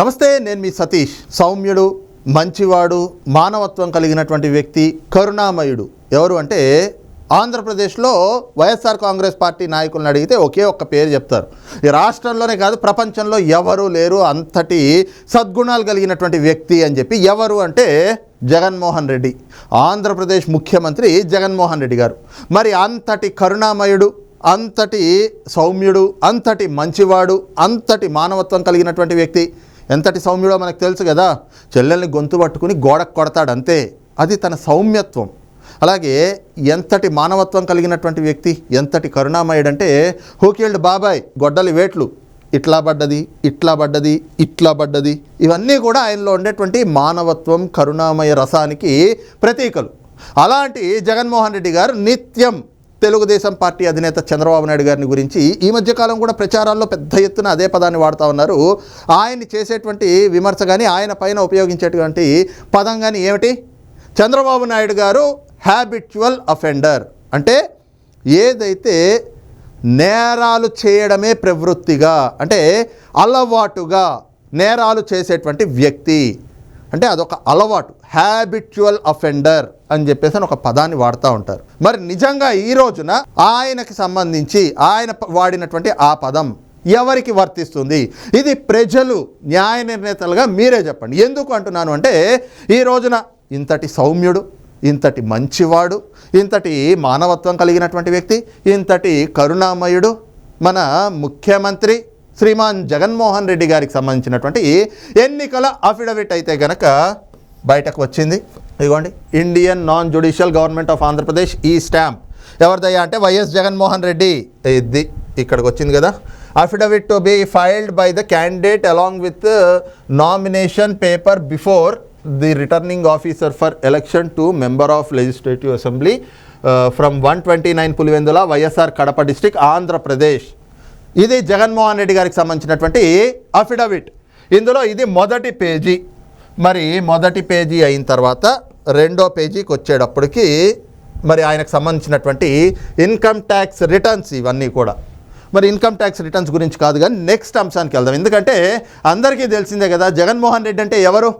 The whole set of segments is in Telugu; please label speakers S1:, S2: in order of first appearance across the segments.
S1: నమస్తే నేను మీ సతీష్. సౌమ్యుడు మంచివాడు మానవత్వం కలిగినటువంటి వ్యక్తి కరుణామయుడు. ఎవరు అంటే ఆంధ్రప్రదేశ్లో వైఎస్ఆర్ కాంగ్రెస్ పార్టీ నాయకులను అడిగితే ఒకే ఒక్క పేరు చెప్తారు. ఈ రాష్ట్రంలోనే కాదు ప్రపంచంలో ఎవరు లేరు అంతటి సద్గుణాలు కలిగినటువంటి వ్యక్తి అని చెప్పి ఎవరు అంటే జగన్మోహన్ రెడ్డి. ఆంధ్రప్రదేశ్ ముఖ్యమంత్రి జగన్మోహన్ రెడ్డి గారు. మరి అంతటి కరుణామయుడు అంతటి సౌమ్యుడు అంతటి మంచివాడు అంతటి మానవత్వం కలిగినటువంటి వ్యక్తి ఎంతటి సౌమ్యుడో మనకు తెలుసు కదా. చెల్లెల్ని గొంతు పట్టుకుని గోడకు కొడతాడు అంతే. అది తన సౌమ్యత్వం. అలాగే ఎంతటి మానవత్వం కలిగినటువంటి వ్యక్తి ఎంతటి కరుణామయుడంటే హూకిల్డ్ బాబాయ్ గొడ్డలి వేట్లు. ఇట్లా పడ్డది ఇట్లా పడ్డది ఇట్లా పడ్డది. ఇవన్నీ కూడా ఆయనలో ఉండేటువంటి మానవత్వం కరుణామయ రసానికి ప్రతీకలు. అలాంటి జగన్మోహన్ రెడ్డి గారు నిత్యం తెలుగుదేశం పార్టీ అధినేత చంద్రబాబు నాయుడు గారిని గురించి ఈ మధ్యకాలం కూడా ప్రచారాల్లో పెద్ద ఎత్తున అదే పదాన్ని వాడుతూ ఉన్నారు ఆయన చేసేటువంటి విమర్శ కానీ ఆయన పైన ఉపయోగించేటువంటి పదం కానీ ఏమిటి? చంద్రబాబు నాయుడు గారు హ్యాబిచువల్ అఫెండర్ అంటే ఏదైతే నేరాలు చేయడమే ప్రవృత్తిగా అంటే అలవాటుగా నేరాలు చేసేటువంటి వ్యక్తి. అంటే అదొక అలవాటు. హ్యాబిచువల్ అఫెండర్ అని చెప్పేసి అని ఒక పదాన్ని వాడుతూ ఉంటారు. మరి నిజంగా ఈ రోజున ఆయనకి సంబంధించి ఆయన వాడినటువంటి ఆ పదం ఎవరికి వర్తిస్తుంది? ఇది ప్రజలు న్యాయ నిర్ణేతలుగా మీరే చెప్పండి. ఎందుకు అంటున్నాను అంటే ఈ రోజున ఇంతటి సౌమ్యుడు ఇంతటి మంచివాడు ఇంతటి మానవత్వం కలిగినటువంటి వ్యక్తి ఇంతటి కరుణామయుడు మన ముఖ్యమంత్రి శ్రీమాన్ జగన్మోహన్ రెడ్డి గారికి సంబంధించినటువంటి ఎన్నికల అఫిడవిట్ అయితే గనక బయటకు వచ్చింది. ఇదిగోండి. Indian non judicial government of Andhra Pradesh ఈ స్టాంప్ ఎవరిదయ్యా అంటే వైఎస్ జగన్మోహన్ రెడ్డి. ఇది ఇక్కడికి వచ్చింది కదా. Affidavit to be filed by the candidate along with nomination paper before the returning officer for election to member of legislative assembly from one twenty nine Pulivendula YSR Kadapa district Andhra Pradesh ఇది జగన్మోహన్ రెడ్డి గారికి సంబంధించినటువంటి అఫిడవిట్ ఇందులో ఇది మొదటి పేజీ. మరి మొదటి పేజీ అయిన తర్వాత రెండో పేజీకి వచ్చేటప్పటికి మరి ఆయనకు సంబంధించినటువంటి ఇన్కమ్ ట్యాక్స్ రిటర్న్స్ ఇవన్నీ కూడా. మరి ఇన్కమ్ ట్యాక్స్ రిటర్న్స్ గురించి కాదు కానీ నెక్స్ట్ అంశానికి వెళ్దాం. ఎందుకంటే అందరికీ తెలిసిందే కదా జగన్మోహన్ రెడ్డి అంటే ఎవరు?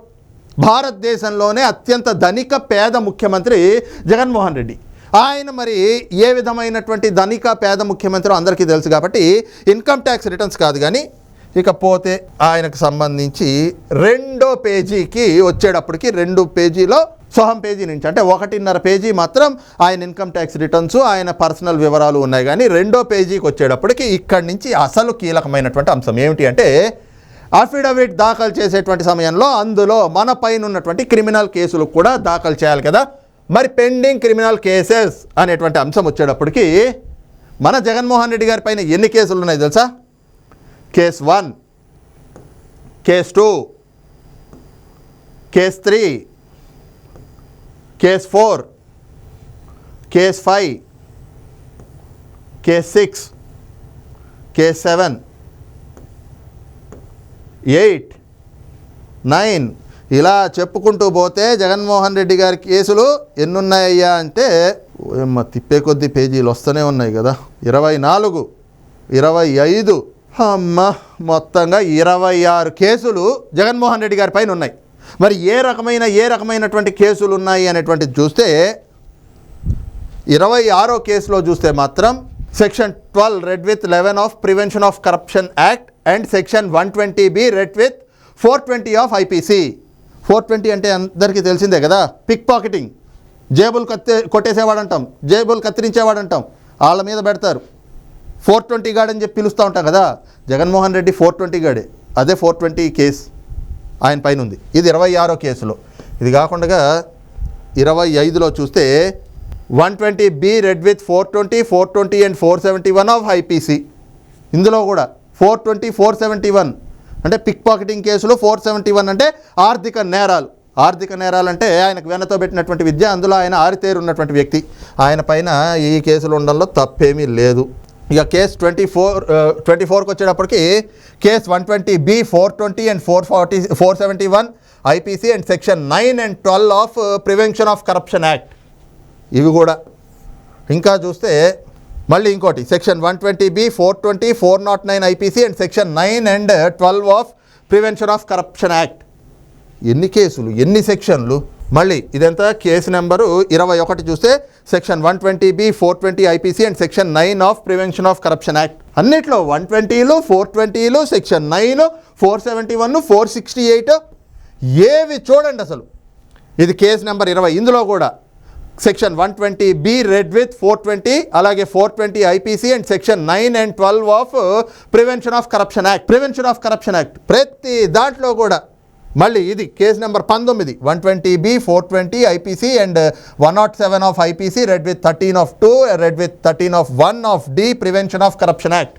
S1: భారతదేశంలోనే అత్యంత ధనిక పేద ముఖ్యమంత్రి జగన్మోహన్ రెడ్డి. ఆయన మరి ఏ విధమైనటువంటి ధనిక పేద ముఖ్యమంత్రి అందరికీ తెలుసు కాబట్టి ఇన్కమ్ ట్యాక్స్ రిటర్న్స్ కాదు కానీ ఇకపోతే ఆయనకు సంబంధించి రెండో పేజీకి వచ్చేటప్పటికి రెండు పేజీలో సొహం పేజీ నుంచి అంటే ఒకటిన్నర పేజీ మాత్రం ఆయన ఇన్కమ్ ట్యాక్స్ రిటర్న్స్ ఆయన పర్సనల్ వివరాలు ఉన్నాయి. కానీ రెండో పేజీకి వచ్చేటప్పటికి ఇక్కడి నుంచి అసలు కీలకమైనటువంటి అంశం ఏమిటి అంటే అఫిడవిట్ దాఖలు చేసేటువంటి సమయంలో అందులో మన పైన ఉన్నటువంటి క్రిమినల్ కేసులు కూడా దాఖలు చేయాలి కదా. మరి పెండింగ్ క్రిమినల్ కేసెస్ అనేటువంటి అంశం వచ్చేటప్పటికి మన జగన్మోహన్ రెడ్డి గారి పైన ఎన్ని కేసులు ఉన్నాయి తెలుసా? Case one case two case three case four case five case six case seven eight nine. ఇలా చెప్పుకుంటూ పోతే జగన్మోహన్ రెడ్డి గారి కేసులు ఎన్నున్నాయ్యా అంటే తిప్పే కొద్ది పేజీలు వస్తూనే ఉన్నాయి కదా. ఇరవై నాలుగు ఇరవై ఐదు అమ్మ మొత్తంగా ఇరవై ఆరు కేసులు జగన్మోహన్ రెడ్డి గారి పైన ఉన్నాయి. మరి ఏ రకమైన ఏ రకమైనటువంటి కేసులు ఉన్నాయి అనేటువంటిది చూస్తే ఇరవై ఆరో కేసులో చూస్తే మాత్రం section twelve read with eleven of prevention of corruption act and section one twenty B read with four twenty of IPC. Four twenty అంటే అందరికీ తెలిసిందే కదా? Pick pocketing. జేబులు కత్తి కొట్టేసేవాడంటాం. జేబులు కత్తిరించేవాడంటాం. వాళ్ళ మీద పెడతారు. ఫోర్ ట్వంటీ గాడ్ అని చెప్పి పిలుస్తూ ఉంటాం కదా? జగన్మోహన్ రెడ్డి ఫోర్ ట్వంటీ గాడే. అదే ఫోర్ ట్వంటీ కేస్. ఆయన పైన ఉంది ఇది ఇరవై ఆరో కేసులో. ఇది కాకుండా ఇరవై ఐదులో చూస్తే one twenty B read with four twenty four twenty and four seventy one of IPC. ఇందులో కూడా four twenty four seventy one. అంటే పిక్ పాకెటింగ్ కేసులు ఫోర్ సెవెంటీ వన్ అంటే ఆర్థిక నేరాలు. ఆర్థిక నేరాలు అంటే ఆయనకు వెనతో పెట్టినటువంటి విద్య అందులో ఆయన ఆరితేరు ఉన్నటువంటి వ్యక్తి. ఆయన పైన ఈ కేసులు ఉండడంలో తప్పేమీ లేదు. ఇక కేస్ ట్వంటీ ఫోర్ ట్వంటీ ఫోర్కి వచ్చేటప్పటికి case one twenty B four twenty and four forty four seventy one IPC and section nine and twelve of prevention of corruption act. ఇవి కూడా. ఇంకా చూస్తే మళ్ళీ ఇంకోటి section one twenty B four twenty four nought nine IPC and section nine and twelve of prevention of corruption act. ఎన్ని కేసులు ఎన్ని సెక్షన్లు? మళ్ళీ ఇదంతా కేసు నెంబరు ఇరవై ఒకటి చూస్తే section one twenty B four twenty IPC and section nine of prevention of corruption act. అన్నిట్లో వన్ ట్వంటీలు four ట్వంటీలు section nine four seventy one four sixty eight. ఏవి చూడండి అసలు. ఇది కేసు నెంబర్ ఇరవై. ఇందులో కూడా section one twenty B read with four twenty అలాగే four twenty IPC and section nine and twelve of prevention of corruption act. Prevention of corruption act. ప్రతి దాంట్లో కూడా మళ్ళీ ఇది కేసు నెంబర్ పంతొమ్మిది. One twenty B four twenty IPC and one nought seven of IPC read with thirteen of two read with thirteen of one of D prevention of corruption act.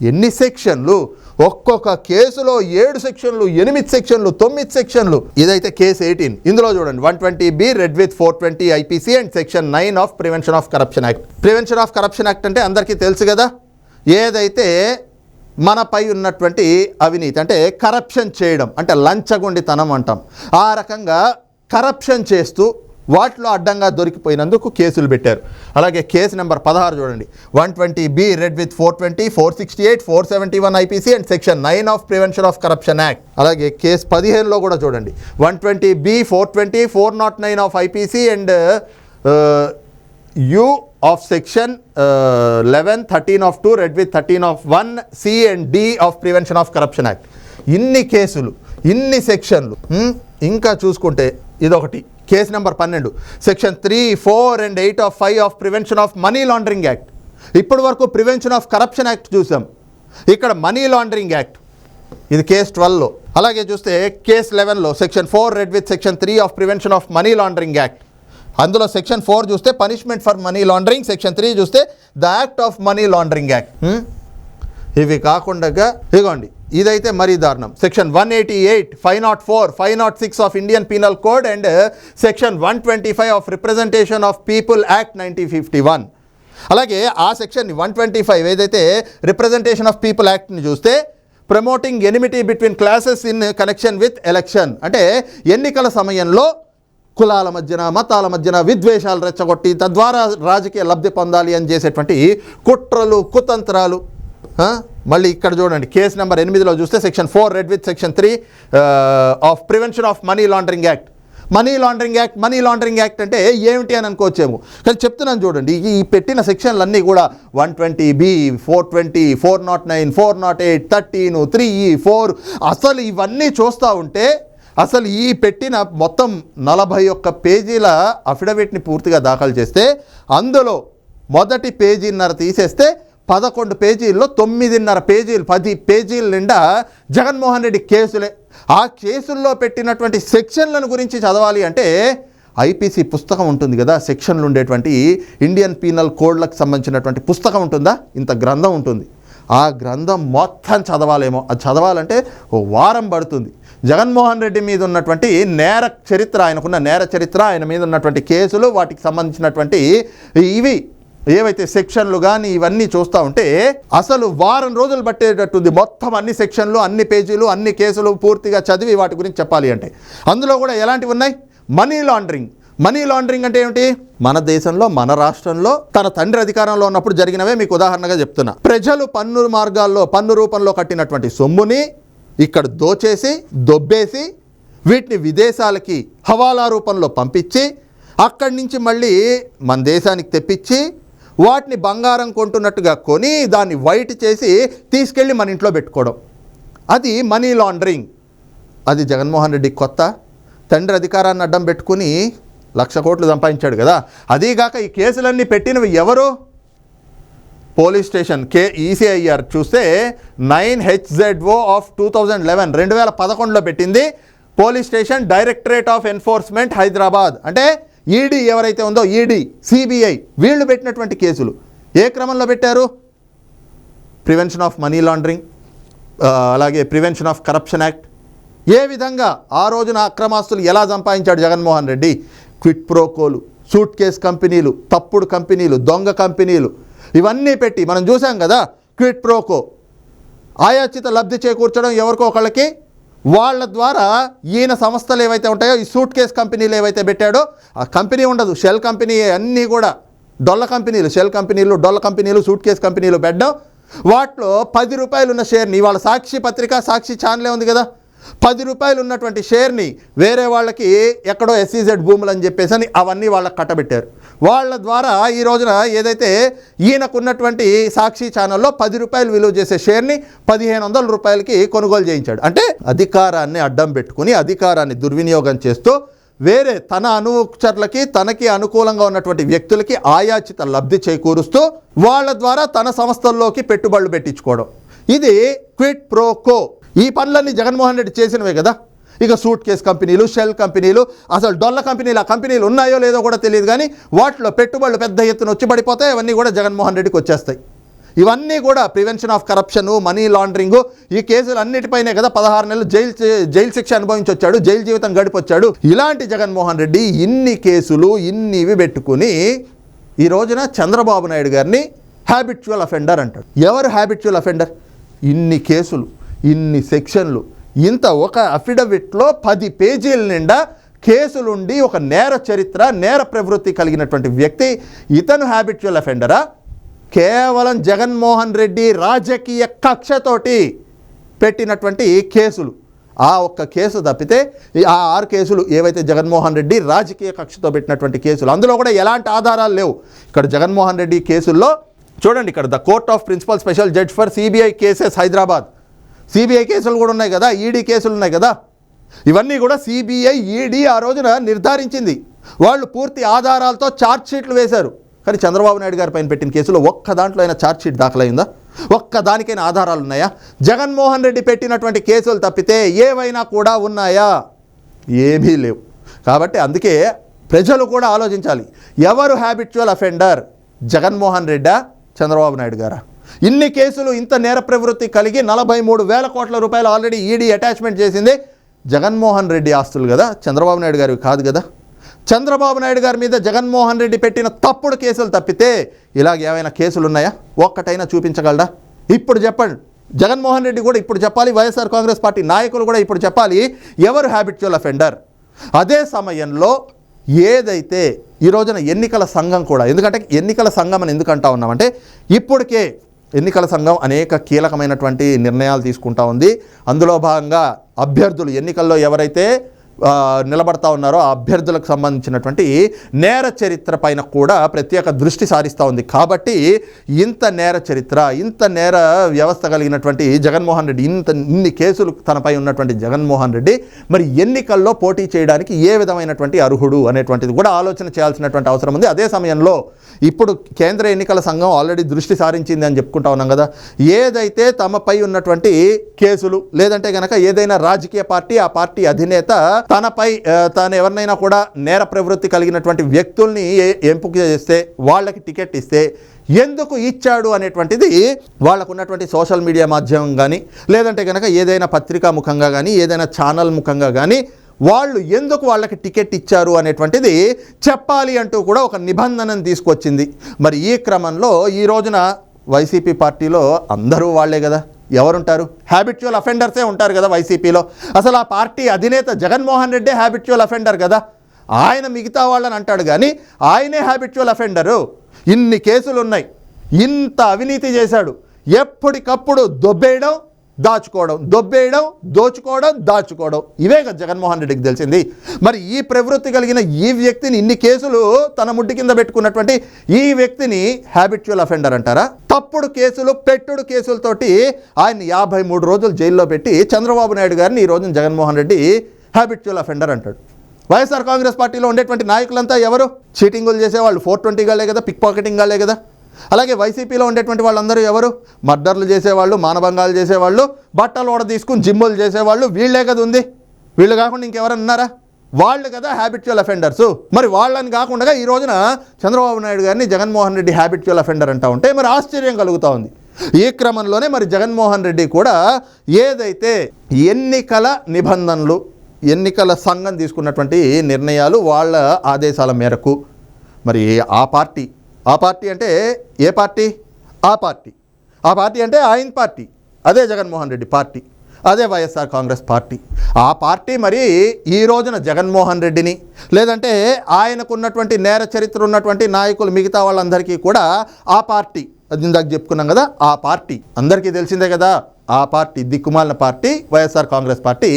S1: ఎన్ని సెక్షన్లు? ఒక్కొక్క కేసులో ఏడు సెక్షన్లు ఎనిమిది సెక్షన్లు తొమ్మిది సెక్షన్లు. ఇదైతే కేసు ఎయిటీన్. ఇందులో చూడండి one twenty B read with four twenty IPC and section nine of prevention of corruption act. Prevention of corruption act అంటే అందరికీ తెలుసు కదా? ఏదైతే మనపై ఉన్నటువంటి అవినీతి అంటే కరప్షన్ చేయడం అంటే లంచగొండితనం అంటాం. ఆ రకంగా కరప్షన్ చేస్తూ వాటిలో అడ్డంగా దొరికిపోయినందుకు కేసులు పెట్టారు. అలాగే కేసు నెంబర్ పదహారు చూడండి. One twenty B read with four twenty four sixty eight four seventy one IPC and section nine of prevention of corruption act. అలాగే కేసు పదిహేనులో కూడా చూడండి. One twenty B four twenty four nought nine of IPC and U of section eleven thirteen of two read with thirteen of one C and D of prevention of corruption act ఇన్ని కేసులు ఇన్ని సెక్షన్లు ఇంకా చూసుకుంటే ఇదొకటి. కేసు నెంబర్ పన్నెండు. Section three four and eight of five of prevention of money laundering act ఇప్పటి వరకు ప్రివెన్షన్ ఆఫ్ కరప్షన్ యాక్ట్ చూసాం. ఇక్కడ మనీ లాండరింగ్ యాక్ట్ ఇది కేస్ ట్వెల్వ్లో అలాగే చూస్తే case లెవెన్లో section four read with section three of prevention of money laundering act అందులో సెక్షన్ ఫోర్ చూస్తే punishment for money laundering section three చూస్తే the act of money laundering act. ఇవి కాకుండా ఇదిగోండి ఇదైతే మరీ దారుణం. Section one eighty eight five nought four five nought six of Indian penal code and section one twenty five of representation of people act nineteen fifty one. అలాగే ఆ సెక్షన్ వన్ ట్వంటీ ఫైవ్ ఏదైతే రిప్రజెంటేషన్ ఆఫ్ పీపుల్ యాక్ట్ని చూస్తే promoting enmity between classes in connection with election. అంటే ఎన్నికల సమయంలో కులాల మధ్యన మతాల మధ్యన విద్వేషాలు రెచ్చగొట్టి తద్వారా రాజకీయ లబ్ధి పొందాలి అని చేసేటువంటి కుట్రలు కుతంత్రాలు మళ్ళీ ఇక్కడ చూడండి కేసు నెంబర్ ఎనిమిదిలో చూస్తే section four read with section three of prevention of money laundering act. Money laundering act money laundering act అంటే ఏమిటి అని అనుకోవచ్చేమో. కానీ చెప్తున్నాను చూడండి ఈ ఈ పెట్టిన సెక్షన్లన్నీ కూడా one twenty B four twenty four nought nine four nought eight thirteen three four అసలు ఇవన్నీ చూస్తూ ఉంటే అసలు ఈ పెట్టిన మొత్తం నలభై ఒక్క పేజీల అఫిడవిట్ని పూర్తిగా దాఖలు చేస్తే అందులో మొదటి పేజీన్నర తీసేస్తే పదకొండు పేజీల్లో తొమ్మిదిన్నర పేజీలు పది పేజీల నిండా జగన్మోహన్ రెడ్డి కేసులే. ఆ కేసుల్లో పెట్టినటువంటి సెక్షన్లను గురించి చదవాలి అంటే ఐపీసీ పుస్తకం ఉంటుంది కదా సెక్షన్లు ఉండేటువంటి ఇండియన్ పీనల్ కోడ్లకు సంబంధించినటువంటి పుస్తకం ఉంటుందా? ఇంత గ్రంథం ఉంటుంది. ఆ గ్రంథం మొత్తం చదవాలేమో. అది చదవాలంటే ఓ వారం పడుతుంది. జగన్మోహన్ రెడ్డి మీద ఉన్నటువంటి నేర చరిత్ర ఆయనకున్న నేర చరిత్ర ఆయన మీద ఉన్నటువంటి కేసులు వాటికి సంబంధించినటువంటి ఇవి ఏవైతే సెక్షన్లు కానీ ఇవన్నీ చూస్తూ ఉంటే అసలు వారం రోజులు పట్టేటట్టుంది మొత్తం అన్ని సెక్షన్లు అన్ని పేజీలు అన్ని కేసులు పూర్తిగా చదివి వాటి గురించి చెప్పాలి అంటే. అందులో కూడా ఎలాంటివి ఉన్నాయి? Money laundering. మనీ లాండరింగ్ అంటే ఏమిటి? మన దేశంలో మన రాష్ట్రంలో తన తండ్రి అధికారంలో ఉన్నప్పుడు జరిగినవే మీకు ఉదాహరణగా చెప్తున్నా. ప్రజలు పన్ను మార్గాల్లో పన్ను రూపంలో కట్టినటువంటి సొమ్ముని ఇక్కడ దోచేసి దొబ్బేసి వీటిని విదేశాలకి హవాలా రూపంలో పంపించి అక్కడి నుంచి మళ్ళీ మన దేశానికి తెప్పించి వాటిని బంగారం కొంటున్నట్టుగా కొని దాన్ని వైట్ చేసి తీసుకెళ్ళి మన ఇంట్లో పెట్టుకోవడం. అది మనీ లాండరింగ్. అది జగన్మోహన్ రెడ్డి కొత్త. తండ్రి అధికారాన్ని అడ్డం పెట్టుకుని లక్ష కోట్లు సంపాదించాడు కదా. అదీగాక ఈ కేసులన్నీ పెట్టినవి ఎవరు? పోలీస్ స్టేషన్ కే ఈసీఐఆర్ చూస్తే nine HZO of two thousand eleven రెండు వేల పదకొండులో పెట్టింది. Police station directorate of enforcement Hyderabad. అంటే ఈడీ ఎవరైతే ఉందో ఈడీ సిబిఐ వీళ్ళు పెట్టినటువంటి కేసులు. ఏ క్రమంలో పెట్టారు? ప్రివెన్షన్ ఆఫ్ మనీ లాండరింగ్ అలాగే ప్రివెన్షన్ ఆఫ్ కరప్షన్ యాక్ట్. ఏ విధంగా ఆ రోజున అక్రమాస్తులు ఎలా సంపాదించాడు జగన్మోహన్ రెడ్డి? క్విట్ ప్రోకోలు సూట్ కేస్ కంపెనీలు తప్పుడు కంపెనీలు దొంగ కంపెనీలు ఇవన్నీ పెట్టి మనం చూసాం కదా క్విట్ ప్రోకో ఆయాచిత లబ్ధి చేకూర్చడం ఎవరికో ఒకళ్ళకి వాళ్ళ ద్వారా ఈయన సంస్థలు ఏవైతే ఉంటాయో ఈ సూట్ కేస్ కంపెనీలు ఏవైతే పెట్టాడో ఆ కంపెనీ ఉండదు షెల్ కంపెనీ అన్నీ కూడా డొల్ల కంపెనీలు షెల్ కంపెనీలు డొల్ల కంపెనీలు సూట్ కేస్ కంపెనీలు పెట్టడం వాటిలో పది రూపాయలు ఉన్న షేర్ని వాళ్ళ సాక్షి పత్రిక సాక్షి ఛానలే ఉంది కదా పది రూపాయలు ఉన్నటువంటి షేర్ని వేరే వాళ్ళకి ఎక్కడో ఎస్సీజెడ్ భూములు అని చెప్పేసి అని అవన్నీ వాళ్ళకి కట్టబెట్టారు. వాళ్ళ ద్వారా ఈ రోజున ఏదైతే ఈయనకున్నటువంటి సాక్షి ఛానల్లో పది రూపాయలు విలువ చేసే షేర్ని పదిహేను వందల రూపాయలకి కొనుగోలు చేయించాడు. అంటే అధికారాన్ని అడ్డం పెట్టుకుని అధికారాన్ని దుర్వినియోగం చేస్తూ వేరే తన అనుచరులకి తనకి అనుకూలంగా ఉన్నటువంటి వ్యక్తులకి ఆయాచిత లబ్ధి చేకూరుస్తూ వాళ్ళ ద్వారా తన సంస్థల్లోకి పెట్టుబడులు పెట్టించుకోవడం. ఇది క్విట్ ప్రో కో ఈ పనులన్నీ జగన్మోహన్ రెడ్డి చేసినవే కదా? ఇక సూట్ కేస్ కంపెనీలు షెల్ కంపెనీలు అసలు డొల్ల కంపెనీలు ఆ కంపెనీలు ఉన్నాయో లేదో కూడా తెలియదు కానీ వాటిలో పెట్టుబడులు పెద్ద ఎత్తున వచ్చి పడిపోతాయి అవన్నీ కూడా జగన్మోహన్ రెడ్డికి వచ్చేస్తాయి. ఇవన్నీ కూడా prevention of corruption money laundering ఈ కేసులు అన్నిటిపైనే కదా పదహారు నెలలు జైలు జైలు శిక్ష అనుభవించి వచ్చాడు జైలు జీవితం గడిపొచ్చాడు. ఇలాంటి జగన్మోహన్ రెడ్డి ఇన్ని కేసులు ఇన్ని ఇవి పెట్టుకుని ఈ రోజున చంద్రబాబు నాయుడు గారిని హ్యాబిచువల్ అఫెండర్ అంటాడు. ఎవరు హ్యాబిచువల్ అఫెండర్ ఇన్ని కేసులు ఇన్ని సెక్షన్లు ఇంత ఒక అఫిడవిట్లో పది పేజీల నిండా కేసులుండి ఒక నేర చరిత్ర నేర ప్రవృత్తి కలిగినటువంటి వ్యక్తి ఇతను హ్యాబిచువల్ అఫెండరా కేవలం జగన్మోహన్ రెడ్డి రాజకీయ కక్షతోటి పెట్టినటువంటి కేసులు. ఆ ఒక్క కేసు తప్పితే ఆ ఆరు కేసులు ఏవైతే జగన్మోహన్ రెడ్డి రాజకీయ కక్షతో పెట్టినటువంటి కేసులు అందులో కూడా ఎలాంటి ఆధారాలు లేవు. ఇక్కడ జగన్మోహన్ రెడ్డి కేసుల్లో చూడండి ఇక్కడ the court of principal special judge for CBI cases Hyderabad. CBI కేసులు కూడా ఉన్నాయి కదా ఈడీ కేసులు ఉన్నాయి కదా. ఇవన్నీ కూడా సిబిఐ ఈడీ ఆ రోజున నిర్ధారించింది. వాళ్ళు పూర్తి ఆధారాలతో ఛార్జ్ షీట్లు వేశారు. కానీ చంద్రబాబు నాయుడు గారి పైన పెట్టిన కేసులో ఒక్క దాంట్లో అయినా ఛార్జ్ షీట్ దాఖలైందా? ఒక్క దానికైనా ఆధారాలు ఉన్నాయా? జగన్మోహన్ రెడ్డి పెట్టినటువంటి కేసులు తప్పితే ఏవైనా కూడా ఉన్నాయా? ఏమీ లేవు. కాబట్టి అందుకే ప్రజలు కూడా ఆలోచించాలి. ఎవరు హ్యాబిచువల్ అఫెండర్ జగన్మోహన్ రెడ్డా చంద్రబాబు నాయుడు గారా? ఇన్ని కేసులు ఇంత నేర ప్రవృత్తి కలిగి నలభై మూడు వేల కోట్ల రూపాయలు ఆల్రెడీ ఈడీ అటాచ్మెంట్ చేసింది జగన్మోహన్ రెడ్డి ఆస్తులు కదా? చంద్రబాబు నాయుడు గారివి కాదు కదా? చంద్రబాబు నాయుడు గారి మీద జగన్మోహన్ రెడ్డి పెట్టిన తప్పుడు కేసులు తప్పితే ఇలాగ ఏమైనా కేసులు ఉన్నాయా ఒక్కటైనా చూపించగలడా? ఇప్పుడు చెప్పండి. జగన్మోహన్ రెడ్డి కూడా ఇప్పుడు చెప్పాలి. వైఎస్ఆర్ కాంగ్రెస్ పార్టీ నాయకులు కూడా ఇప్పుడు చెప్పాలి. ఎవరు హ్యాబిచువల్ అఫెండర్ అదే సమయంలో ఏదైతే ఈ రోజున ఎన్నికల సంఘం కూడా ఎందుకంటే ఎన్నికల సంఘం అని ఎందుకు అంటా ఉన్నామంటే ఇప్పటికే ఎన్నికల సంఘం అనేక కీలకమైనటువంటి నిర్ణయాలు తీసుకుంటా ఉంది. అందులో భాగంగా అభ్యర్థులు ఎన్నికల్లో ఎవరైతే నిలబడతా ఉన్నారో ఆ అభ్యర్థులకు సంబంధించినటువంటి నేర చరిత్ర పైన కూడా ప్రత్యేక దృష్టి సారిస్తూ ఉంది. కాబట్టి ఇంత నేర చరిత్ర ఇంత నేర వ్యవస్థ కలిగినటువంటి జగన్మోహన్ రెడ్డి ఇంత ఇన్ని కేసులు తనపై ఉన్నటువంటి జగన్మోహన్ రెడ్డి మరి ఎన్నికల్లో పోటీ చేయడానికి ఏ విధమైనటువంటి అర్హుడు అనేటువంటిది కూడా ఆలోచన చేయాల్సినటువంటి అవసరం ఉంది. అదే సమయంలో ఇప్పుడు కేంద్ర ఎన్నికల సంఘం ఆల్రెడీ దృష్టి సారించింది అని చెప్పుకుంటా ఉన్నాం కదా. ఏదైతే తమపై ఉన్నటువంటి కేసులు లేదంటే కనుక ఏదైనా రాజకీయ పార్టీ ఆ పార్టీ అధినేత తనపై తను తాను ఎవరినైనా కూడా నేర ప్రవృత్తి కలిగినటువంటి వ్యక్తుల్ని ఏ- ఎంపిక చేస్తే వాళ్ళకి టికెట్ ఇస్తే ఎందుకు ఇచ్చాడు అనేటువంటిది వాళ్ళకు ఉన్నటువంటి సోషల్ మీడియా మాధ్యమం కానీ లేదంటే కనుక ఏదైనా పత్రికా ముఖంగా కానీ ఏదైనా ఛానల్ ముఖంగా కానీ వాళ్ళు ఎందుకు వాళ్ళకి టికెట్ ఇచ్చారు అనేటువంటిది చెప్పాలి అంటూ కూడా ఒక నిబంధనను తీసుకొచ్చింది. మరి ఈ క్రమంలో ఈ రోజున వైసీపీ పార్టీలో అందరూ వాళ్ళే కదా. ఎవరుంటారు? హ్యాబిట్యువల్ అఫెండర్సే ఉంటారు కదా వైసీపీలో. అసలు ఆ పార్టీ అధినేత జగన్మోహన్ రెడ్డే హ్యాబిట్యువల్ అఫెండర్ కదా. ఆయన మిగతా వాళ్ళని అంటాడు కానీ ఆయనే హ్యాబిట్యువల్ అఫెండరు ఇన్ని కేసులు ఉన్నాయి ఇంత అవినీతి చేశాడు. ఎప్పటికప్పుడు దొబ్బేయడం దాచుకోవడం దొబ్బేయడం దోచుకోవడం దాచుకోవడం. ఇవే కదా జగన్మోహన్ రెడ్డికి తెలిసింది. మరి ఈ ప్రవృత్తి కలిగిన ఈ వ్యక్తిని ఇన్ని కేసులు తన ముడ్డి కింద పెట్టుకున్నటువంటి ఈ వ్యక్తిని హ్యాబిచువల్ అఫెండర్ అంటారా? తప్పుడు కేసులు పెట్టుడు కేసులతోటి ఆయన యాభై మూడు రోజులు జైల్లో పెట్టి చంద్రబాబు నాయుడు గారిని ఈ రోజున జగన్మోహన్ రెడ్డి హ్యాబిచువల్ అఫెండర్ అంటాడు. వైఎస్ఆర్ కాంగ్రెస్ పార్టీలో ఉండేటువంటి నాయకులంతా ఎవరు? చీటింగులు చేసేవాళ్ళు. ఫోర్ ట్వంటీ లే కదా పిక్ పాకెటింగ్ లే కదా. అలాగే వైసీపీలో ఉండేటువంటి వాళ్ళందరూ ఎవరు? మర్డర్లు చేసేవాళ్ళు మానభంగాలు చేసేవాళ్ళు బట్టలు ఓడ తీసుకుని జిమ్ములు చేసేవాళ్ళు వీళ్ళే కదా ఉంది. వీళ్ళు కాకుండా ఇంకెవరన్నా ఉన్నారా? వాళ్ళు కదా హ్యాబిచువల్ అఫెండర్స్ మరి వాళ్ళని కాకుండా ఈ రోజున చంద్రబాబు నాయుడు గారిని జగన్మోహన్ రెడ్డి హ్యాబిచువల్ అఫెండర్ అంటూ ఉంటే మరి ఆశ్చర్యం కలుగుతూ ఉంది. ఈ క్రమంలోనే మరి జగన్మోహన్ రెడ్డి కూడా ఏదైతే ఎన్నికల నిబంధనలు ఎన్నికల సంఘం తీసుకున్నటువంటి నిర్ణయాలు వాళ్ళ ఆదేశాల మేరకు మరి ఆ పార్టీ ఆ పార్టీ అంటే ఏ పార్టీ? ఆ పార్టీ. ఆ పార్టీ అంటే ఆయన పార్టీ. అదే జగన్మోహన్ రెడ్డి పార్టీ. అదే వైఎస్ఆర్ కాంగ్రెస్ పార్టీ. ఆ పార్టీ మరి ఈ రోజున జగన్మోహన్ రెడ్డిని లేదంటే ఆయనకు ఉన్నటువంటి నేర చరిత్ర ఉన్నటువంటి నాయకులు మిగతా వాళ్ళందరికీ కూడా ఆ పార్టీ. అది ఇందాక చెప్పుకున్నాం కదా ఆ పార్టీ. అందరికీ తెలిసిందే కదా ఆ పార్టీ దిక్కుమాలిన పార్టీ వైఎస్ఆర్ కాంగ్రెస్ పార్టీ.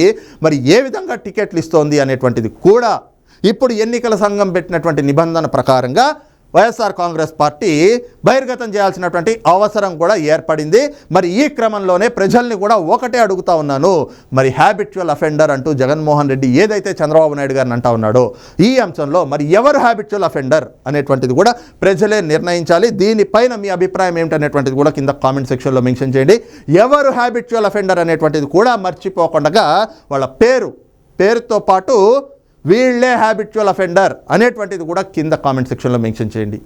S1: మరి ఏ విధంగా టికెట్లు ఇస్తోంది అనేటువంటిది కూడా ఇప్పుడు ఎన్నికల సంఘం పెట్టినటువంటి నిబంధన ప్రకారంగా వైఎస్ఆర్ కాంగ్రెస్ పార్టీ బహిర్గతం చేయాల్సినటువంటి అవసరం కూడా ఏర్పడింది. మరి ఈ క్రమంలోనే ప్రజల్ని కూడా ఒకటే అడుగుతా ఉన్నాను. మరి హ్యాబిచువల్ అఫెండర్ అంటూ జగన్మోహన్ రెడ్డి ఏదైతే చంద్రబాబు నాయుడు గారిని అంటా ఉన్నాడో ఈ అంశంలో మరి ఎవరు హ్యాబిచువల్ అఫెండర్ అనేటువంటిది కూడా ప్రజలే నిర్ణయించాలి. దీనిపైన మీ అభిప్రాయం ఏమిటనేటువంటిది కూడా కింద కామెంట్ సెక్షన్లో మెన్షన్ చేయండి. ఎవరు హ్యాబిచువల్ అఫెండర్ అనేటువంటిది కూడా మర్చిపోకుండా వాళ్ళ పేరు పేరుతో పాటు వీళ్ళే హ్యాబిచువల్ అఫెండర్ అనేటువంటిది కూడా కింద కామెంట్ సెక్షన్లో మెన్షన్ చేయండి.